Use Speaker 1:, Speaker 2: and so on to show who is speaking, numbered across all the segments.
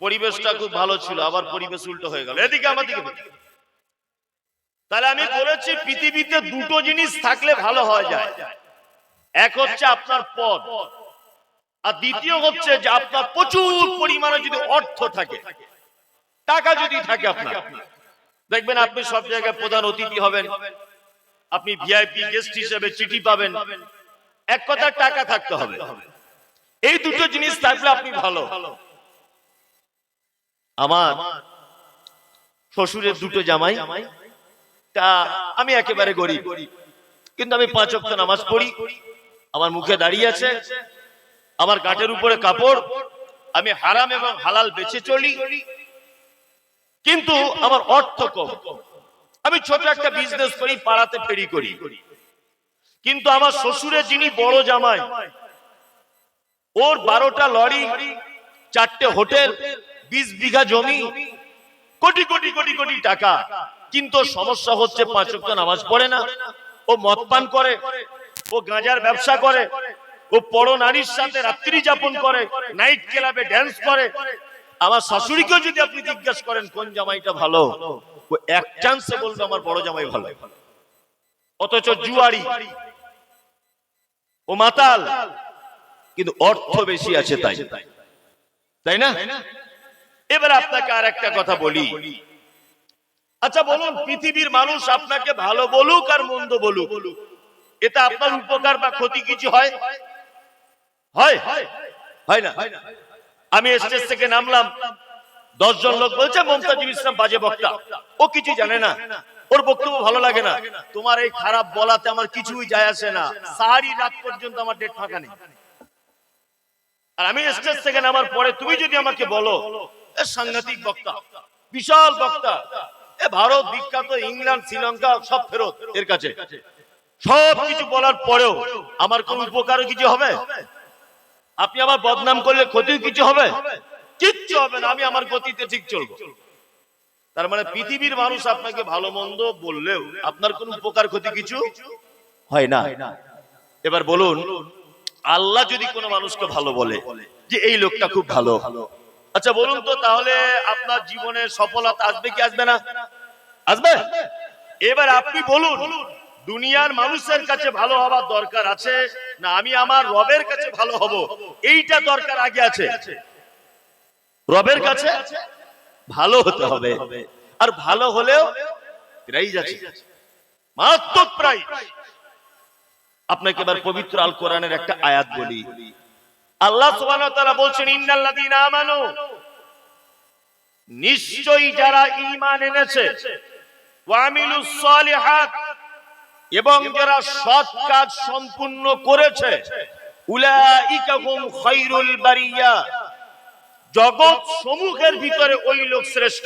Speaker 1: পরিবেশটা খুব ভালো ছিল আবার পরিবেশ উল্টো হয়ে গেল। এদিকে আমার দিকে ফিরে। তাহলে আমি বলেছি পৃথিবীতে দুটো জিনিস থাকলে ভালো হয়ে যায়। এক হচ্ছে আপনার পদ। আর দ্বিতীয় হচ্ছে যে আপনার প্রচুর পরিমাণে যদি অর্থ থাকে টাকা যদি থাকে আপনার। দেখবেন আপনি সব জায়গায় প্রধান অতিথি হবেন। আপনি ভিআইপি গেস্ট হিসেবে চিঠি পাবেন। এক কথা টাকা থাকতে হবে। এই দুটো জিনিস থাকলে আপনি ভালো। আমার শ্বশুরের দুটো জামাই, তা আমি একেবারে গরিব। কিন্তু আমি পাঁচ অক্ট নামাজ পড়ি, আমার মুখে দাঁড়িয়ে আছে, আমার গাঁটের উপরে কাপড়, আমি হারাম এবং হালাল বেঁচে চলি। কিন্তু আমার অর্থ কম। আমি ছোট একটা বিজনেস করি, পাড়াতে ফেরি করি। কিন্তু আমার শ্বশুরের যিনি বড় জামাই ওর বারোটা লরি, চারটে হোটেল, বিশ বিঘা জমি, কোটি কোটি কোটি কোটি টাকা। কিন্তু সমস্যা হচ্ছে পাঁচ নামাজ পড়ে না। ও মদ পান করে, ও গাঁজার ব্যবসা করে, ও বড় নারীর সাথে রাত্রি যাপন করে, নাইট ক্লাবে ড্যান্স করে। আমার শাশুড়িকেও যদি আপনি জিজ্ঞেস করেন, কোন জামাইটা ভালো? ও এক চান্সে বলবে, আমার বড় জামাই ভালো। অথচ জুয়ারি ও মাতাল কিন্তু অর্থ বেশি আছে তাই। তাই। না? এবার আপনাকে আর একটা কথা বলি। আচ্ছা বলুন পৃথিবীর মানুষ আপনাকে ভালো বলুক আর মন্দ বলুক। এটা আপনার উপকার বা ক্ষতি কিছু হয়? হয়? হয় না? আমি স্টেজ থেকে নামলাম। দশজন লোক বলছে মমতাজুল ইসলাম বাজে বক্তা। ও কিছু জানে না। ওর বক্তব্য ভালো লাগে না। তোমার এই খারাপ বলাতে আমার কিছুই যায় আসে না। সারি রাত পর্যন্ত আমার ডেট ফাঁকা নেই। আর আমি স্টেজ থেকে নামার পরে তুমি যদি আমাকে বলো। এ সাংঘাতিক বক্তা। বিশাল বক্তা। এ ভারত বিখ্যাত ইংল্যান্ড শ্রীলঙ্কা সব ফেরত এর কাছে। সব কিছু বলার পরেও আমার কোন উপকারও কিছু হবে? আপনি আমার বদনাম করলে ক্ষতিও কিছু হবে? কিচ্ছু হবে না আমি আমার গতিতে ঠিক চলবো। তার মানে পৃথিবীর মানুষ আপনাকে ভালো মন্দ বললেও আপনার কোন উপকার ক্ষতি কিছু হয় না। এবার বলুন আল্লাহ যদি কোনো মানুষকে ভালো বলে যে এই লোকটা খুব ভালো। আচ্ছা বলুন তো, তাহলে আপনার জীবনের সফলতা আসবে কি আসবে না? আসবে? এবার আপনি বলুন, দুনিয়ার মানুষের কাছে ভালো হওয়ার দরকার আছে না আমি আমার রবের কাছে ভালো হব? এইটা দরকার আগে আছে। রবের কাছে ভালো হতে হবে। আর ভালো হলেও প্রাইজ আছে। মারাত্মক প্রাইজ। আপনাকে এবার পবিত্র আল কোরআনের একটা আয়াত বলি। আল্লাহ সুবহানাহু ওয়া তাআলা বলছেন ইন্নাল্লাযীনা আমানু। নিশ্চয়ই যারা ঈমান এনেছে ওয়া আমিলুস সালিহাত। এবং যারা সৎ কাজ সম্পূর্ণ করেছে উলাইকা হুম খায়রুল বারিয়া। জগৎ সমূহের ভিতরে ওই লোক শ্রেষ্ঠ।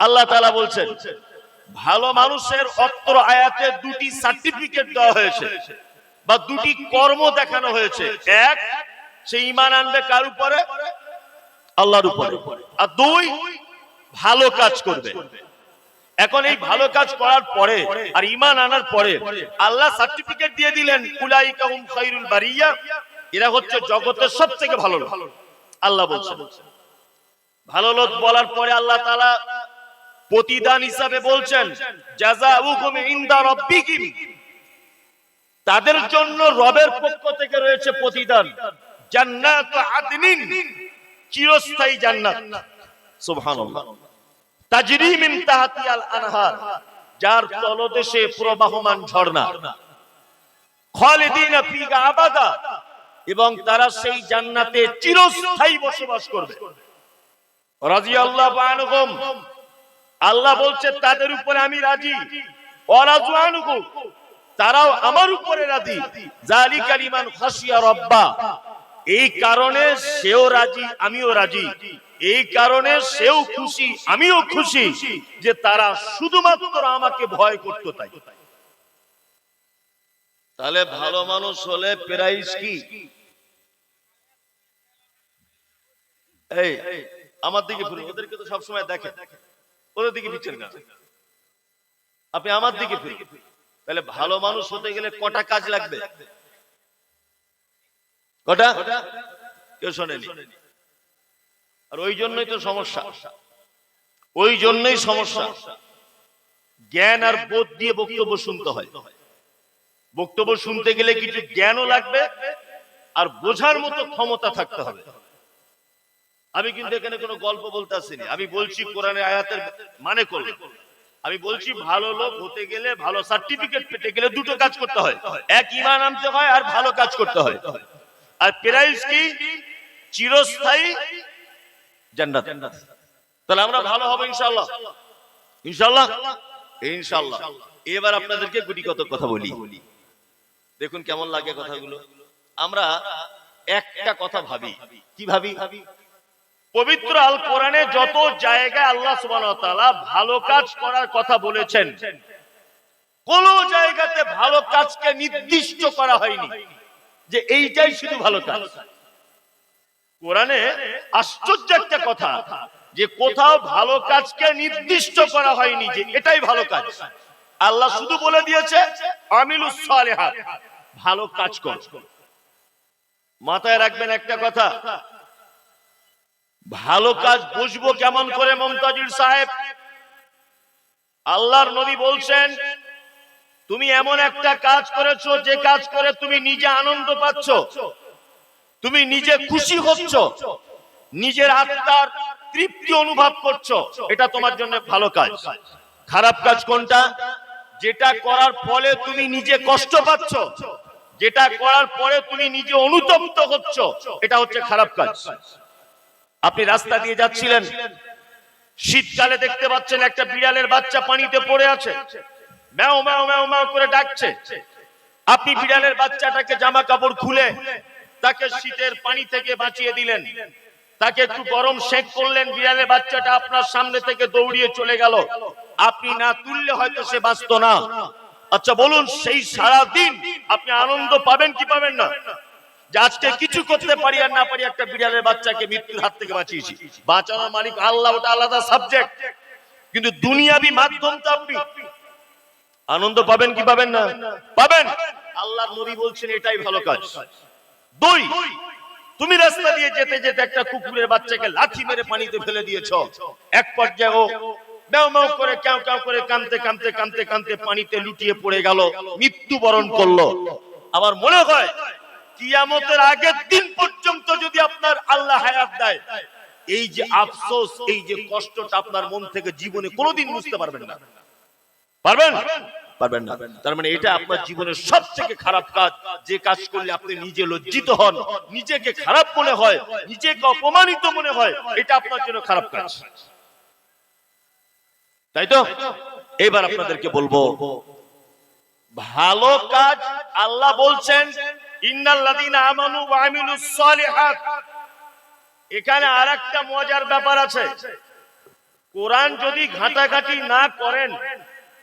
Speaker 1: আল্লাহ তাআলা বলছেন ভালো মানুষের অত্র আয়াতে দুটি সার্টিফিকেট দেওয়া হয়েছে বা দুটি কর্ম দেখানো হয়েছে। এক, সে ইমান আনবে কার উপরে? আল্লাহর উপরে। আর দুই, ভালো কাজ করবে। এখন এই ভালো কাজ করার পরে আর ইমান আনার পরে আল্লাহ সার্টিফিকেট দিয়ে দিলেন বারিয়া। এরা হচ্ছে জগতের সবথেকে ভালো লোক। আল্লাহ বলছেন। ভালো লোক বলার পরে আল্লাহ তাআলা প্রতিদান হিসাবে বলছেন তাদের জন্য রবের পক্ষ থেকে রয়েছে প্রতিদান যার তলদেশে প্রবাহমান ঝর্ণা। আবাদা, এবং তারা সেই জান্নাতে চিরস্থায়ী বসবাস করবে। রাদিয়াল্লাহু আনহুম আল্লাহ বলছে, তাদের উপরে আমি রাজি। তারাও আমার উপরে রাজি। জালিকাল ইমান খাশিয়া রব্বা। এই কারণে সেও রাজি, আমিও রাজি। এই কারণে সেও খুশি, আমিও খুশি যে তারা শুধুমাত্র আমাকে ভয় করতো তাই। তাহলে ভালো মানুষ হলে প্রাইস কি? এই, আমার দিকে ওদেরকে তো সবসময় দেখে। ওদের দিকে ফিরছেন না আপনি আমার দিকে ফিরুন। তাহলে ভালো মানুষ হতে গেলে কটা কাজ লাগবে? কটা? কেউ শোনেনি। আর ওই জন্যই তো সমস্যা। ওই জন্যই সমস্যা। জ্ঞান আর বোধ দিয়ে বক্তব্য শুনতে হয়। বক্তব্য শুনতে গেলে কিছু জ্ঞানও লাগবে আর বোঝার মতো ক্ষমতা থাকতে হবে। আমি কিন্তু এখানে কোনো গল্প বলতে আসিনি আমি বলছি কোরআনের আয়াতের মানে করব। আমি বলছি ভালো লোক হতে গেলে ভালো সার্টিফিকেট পেতে গেলে দুটো কাজ করতে হয়। এক ইমান আনতে হয় আর ভালো কাজ করতে হয়। আর প্রাইজ কি? চিরস্থায়ী জান্নাত। তাহলে আমরা ভালো হব ইনশাআল্লাহ। ইনশাআল্লাহ? ইনশাআল্লাহ। এবার আপনাদেরকে গুটি কত কথা বলি। দেখুন কেমন লাগে কথাগুলো। আমরা একটা কথা ভাবি। কি ভাবি? পবিত্র আল কোরআনে যত জায়গায় আল্লাহ তাআলা ভালো কাজ করার কথা বলেছেন, কোন জায়গাতে ভালো কাজকে নির্দিষ্ট করা হয়নি যে এইটাই শুধু ভালো কাজ। কোরআনে আশ্চর্য একটা কথা যে কোথাও ভালো কাজকে নির্দিষ্ট করা হয়নি যে এটাই ভালো কাজ। আল্লাহ শুধু বলে দিয়েছে সালেহাত, ভালো কাজ কর। মাথায় রাখবেন একটা কথা ভালো কাজ বুঝব কেমন করে মমতাজুল সাহেব? আল্লাহর নবী বলছেন, তুমি এমন একটা কাজ করেছ, যে কাজ করে তুমি নিজে আনন্দ পাচ্ছ, তুমি নিজে খুশি হচ্ছ, নিজের আত্মার তৃপ্তি অনুভব করছ। এটা তোমার জন্য ভালো কাজ। খারাপ কাজ কোনটা? যেটা করার ফলে তুমি নিজে কষ্ট পাচ্ছ, যেটা করার পরে তুমি নিজে অনুতপ্ত হচ্ছ, এটা হচ্ছে খারাপ কাজ। আপনি রাস্তা দিয়ে যাচ্ছিলেন। শীতকালে দেখতে পাচ্ছেন একটা বিড়ালের বাচ্চা পানিতে পড়ে আছে। ম্যাও ম্যাও ম্যাও ম্যাও করে ডাকছে। আপনি বিড়ালের বাচ্চাটাকে জামা কাপড় খুলে তাকে শীতের পানি থেকে বাঁচিয়ে দিলেন। তাকে একটু গরম শেক করলেন। বিড়ালের বাচ্চাটা আপনার সামনে থেকে দৌড়িয়ে চলে গেল। আপনি না তুললে হয়তো সে বাঁচত না। আচ্ছা বলুন সেই সারা দিন আপনি আনন্দ পাবেন কি পাবেন না। যে আজকে কিছু করতে পারি আর না পারি একটা বিড়ালের বাচ্চাকে মৃত্যুর হাত থেকে বাঁচিয়েছি। বাঁচানোর মালিক আল্লাহ ওটা আলাদা সাবজেক্ট কিন্তু দুনিয়াবি মাধ্যম তো আপনি। আনন্দ পাবেন কি পাবেন না? পাবেন। আল্লাহ নবী বলছেন এটাই ভালো কাজ। দুই তুমি রাস্তা দিয়ে যেতে যেতে একটা কুকুরের বাচ্চাকে লাঠি মেরে পানিতে ফেলে দিয়েছ। এক পর্যায়ে ও ম্যাও ম্যাও করে কেউ কেউ করে কামতে কামতে কামতে কামতে পানিতে লুটিয়ে পড়ে গেল। মৃত্যুবরণ করল। আমার মনে হয় কিয়ামতের আগের দিন পর্যন্ত যদি আপনার আল্লাহ হায়াত দেয়, এই যে আফসোস, এই যে কষ্টটা আপনার মন থেকে জীবনে কোনোদিন বুঝতে পারবেন না। পারবেন? পারবেন না। তার মানে এটা আপনার জীবনের সব থেকে খারাপ কাজ, যে কাজ করলে আপনি নিজে লজ্জিত হন, নিজেকে খারাপ মনে হয়, নিজেকে অপমানিত মনে হয়, এটা আপনার জন্য খারাপ কাজ। তাই তো? এবার আপনাদেরকে বলব, ভালো কাজ আল্লাহ বলছেন ইন্নাল্লাযীনা আমানু এখানে আরেকটা মজার ব্যাপার আছে। কোরআন যদি ঘাটাঘাটি না করেন,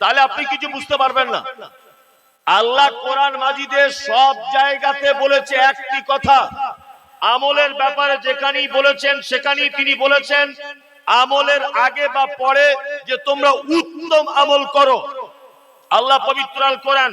Speaker 1: তাহলে আপনি কিছু বুঝতে পারবেন না। আল্লাহ কোরআন মাজিদে সব জায়গাতে বলেছে একটি কথা। আমলের ব্যাপারে যেখানেই বলেছেন, সেখানেই তিনি বলেছেন, আমলের আগে বা পরে যে তোমরা উত্তম আমল করো। আল্লাহ পবিত্র কোরআন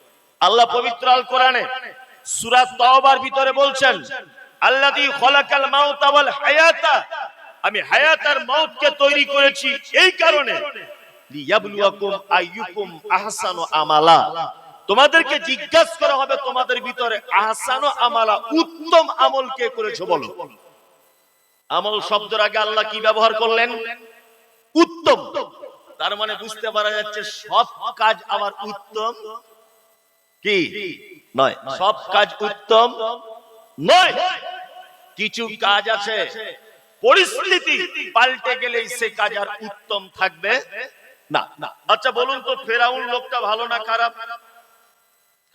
Speaker 1: আল্লাহ পবিত্র আল কোরআনে সূরা তাওবার ভিতরে বলছেন, আল্লাযী খলাকাল ওয়াল হায়াতা। আমি হায়াত আর মউতকে তৈরি করেছি এই কারণে। লিয়াবলুয়াকুম আইয়ুকুম আহসানু আমালা। তোমাদেরকে জিজ্ঞাসা করা হবে তোমাদের ভিতরে আহসানু আমালা উত্তম আমল কে করেছ বলো। আমল শব্দের আগে আল্লাহ কি ব্যবহার করলেন? উত্তম। তার মানে বুঝতে পারা যাচ্ছে সব কাজ আমার উত্তম। কি? নয়। সব কাজ উত্তম? নয়। কিছু কাজ আছে। পরিস্থিতি পাল্টে গেলেই সে কাজ আর উত্তম থাকবে? না। আচ্ছা বলুন তো ফেরাউন লোকটা ভালো না খারাপ?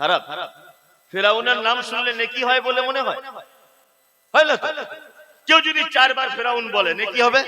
Speaker 1: খারাপ? ফেরাউনের নাম শুনলে নেকি হয় বলে মনে হয়? হয়। না কেউ যদি চারবার ফেরাউন বলে এ কি হবে?